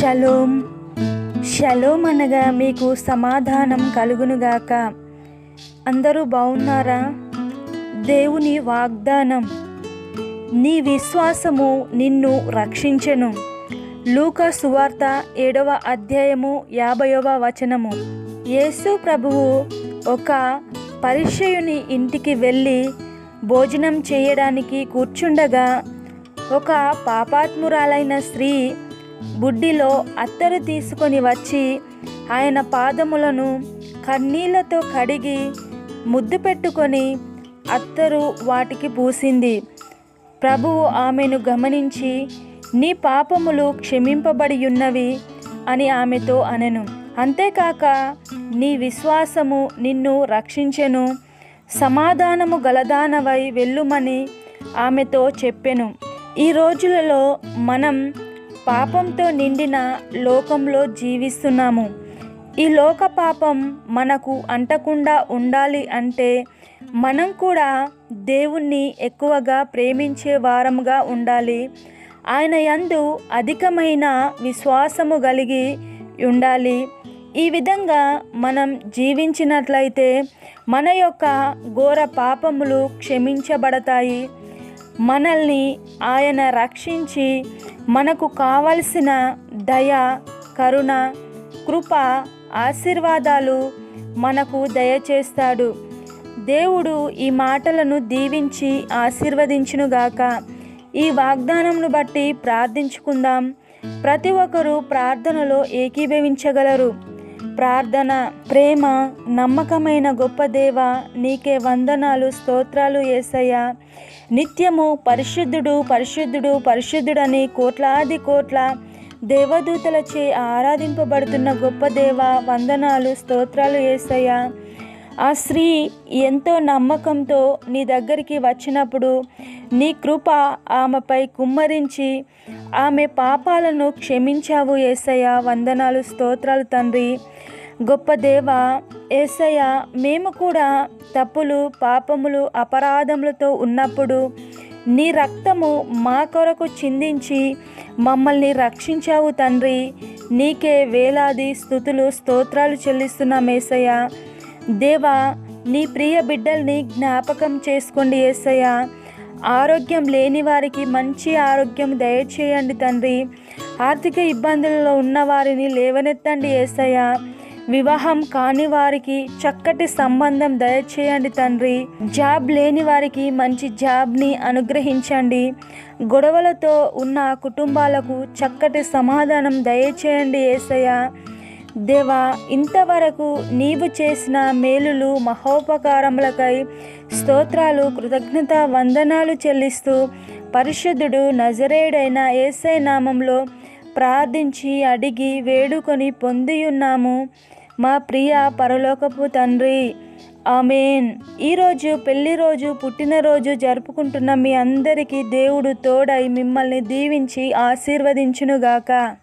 Shalom shalom అనగా మీకు సమాధానం కలుగునుగాక. అందరూ బాగున్నారా దేవుని వాగ్దానం. నీ విశ్వాసము నిన్ను రక్షించెను. లూక సువార్త ఏడవ అధ్యాయము యాభైవ వచనము. యేసు ప్రభువు ఒక పరిచయుని ఇంటికి వెళ్ళి భోజనం చేయడానికి కూర్చుండగా ఒక పాపాత్మురాలైన స్త్రీ బుడ్డిలో అత్తరు తీసుకొని వచ్చి ఆయన పాదములను కన్నీళ్ళతో కడిగి ముద్దు పెట్టుకొని అత్తరు వాటికి పూసింది. ప్రభువు ఆమెను గమనించి నీ పాపములు క్షమింపబడి ఉన్నవి అని ఆమెతో అనెను. అంతేకాక నీ విశ్వాసము నిన్ను రక్షించెను సమాధానము గలదానవై వెళ్ళుమని ఆమెతో చెప్పెను. ఈ రోజులలో మనం పాపంతో నిండిన లోకంలో జీవిస్తున్నాము. ఈ లోక పాపం మనకు అంటకుండా ఉండాలి అంటే మనం కూడా దేవుణ్ణి ఎక్కువగా ప్రేమించే వారముగా ఉండాలి. ఆయన యందు అధికమైన విశ్వాసము కలిగి ఉండాలి. ఈ విధంగా మనం జీవించినట్లయితే మన యొక్క ఘోర పాపములు క్షమించబడతాయి. మనల్ని ఆయన రక్షించి మనకు కావలసిన దయ కరుణ కృప ఆశీర్వాదాలు మనకు దయచేస్తాడు. దేవుడు ఈ మాటలను దీవించి ఆశీర్వదించునుగాక. ఈ వాగ్దానంను బట్టి ప్రార్థించుకుందాం. ప్రతి ఒక్కరూ ప్రార్థనలో ఏకీభవించగలరు. ప్రార్థన ప్రేమ నమ్మకమైన గొప్ప దేవ నీకే వందనాలు స్తోత్రాలు ఏసయ్యా. నిత్యము పరిశుద్ధుడు పరిశుద్ధుడు పరిశుద్ధుడని కోట్లాది కోట్ల దేవదూతలచే ఆరాధింపబడుతున్న గొప్ప దేవ వందనాలు స్తోత్రాలు ఏసయ్యా. ఆ స్త్రీ ఎంతో నమ్మకంతో నీ దగ్గరికి వచ్చినప్పుడు నీ కృప ఆమెపై కుమ్మరించి ఆమె పాపాలను క్షమించావు ఏసయ్య. వందనాలు స్తోత్రాలు తండ్రి. గొప్ప దేవ ఏసయ్య మేము కూడా తప్పులు పాపములు అపరాధములతో ఉన్నప్పుడు నీ రక్తము మా కొరకు చిందించి మమ్మల్ని రక్షించావు తండ్రి. నీకే వేలాది స్థుతులు స్తోత్రాలు చెల్లిస్తున్నాం ఏసయ్య. దేవా నీ ప్రియ బిడ్డల్ని జ్ఞాపకం చేసుకోండి ఏసయ్య. ఆరోగ్యం లేని వారికి మంచి ఆరోగ్యం దయచేయండి తండ్రి. ఆర్థిక ఇబ్బందులలో ఉన్న వారిని లేవనెత్తండి ఏసయ్య. వివాహం కాని వారికి చక్కటి సంబంధం దయచేయండి తండ్రి. జాబ్ లేని వారికి మంచి జాబ్ని అనుగ్రహించండి. గొడవలతో ఉన్న కుటుంబాలకు చక్కటి సమాధానం దయచేయండి ఏసయ్య. దేవా ఇంతవరకు నీవు చేసిన మేలులు మహోపకారములకై స్తోత్రాలు కృతజ్ఞత వందనాలు చెల్లిస్తూ పరిశుద్ధుడు నజరేయుడైన ఏసై నామంలో ప్రార్థించి అడిగి వేడుకొని పొందియున్నాము. మా ప్రియ పరలోకపు తండ్రి ఆమెన్. ఈరోజు పెళ్ళి రోజు పుట్టినరోజు జరుపుకుంటున్న మీ అందరికీ దేవుడు తోడై మిమ్మల్ని దీవించి ఆశీర్వదించునుగాక.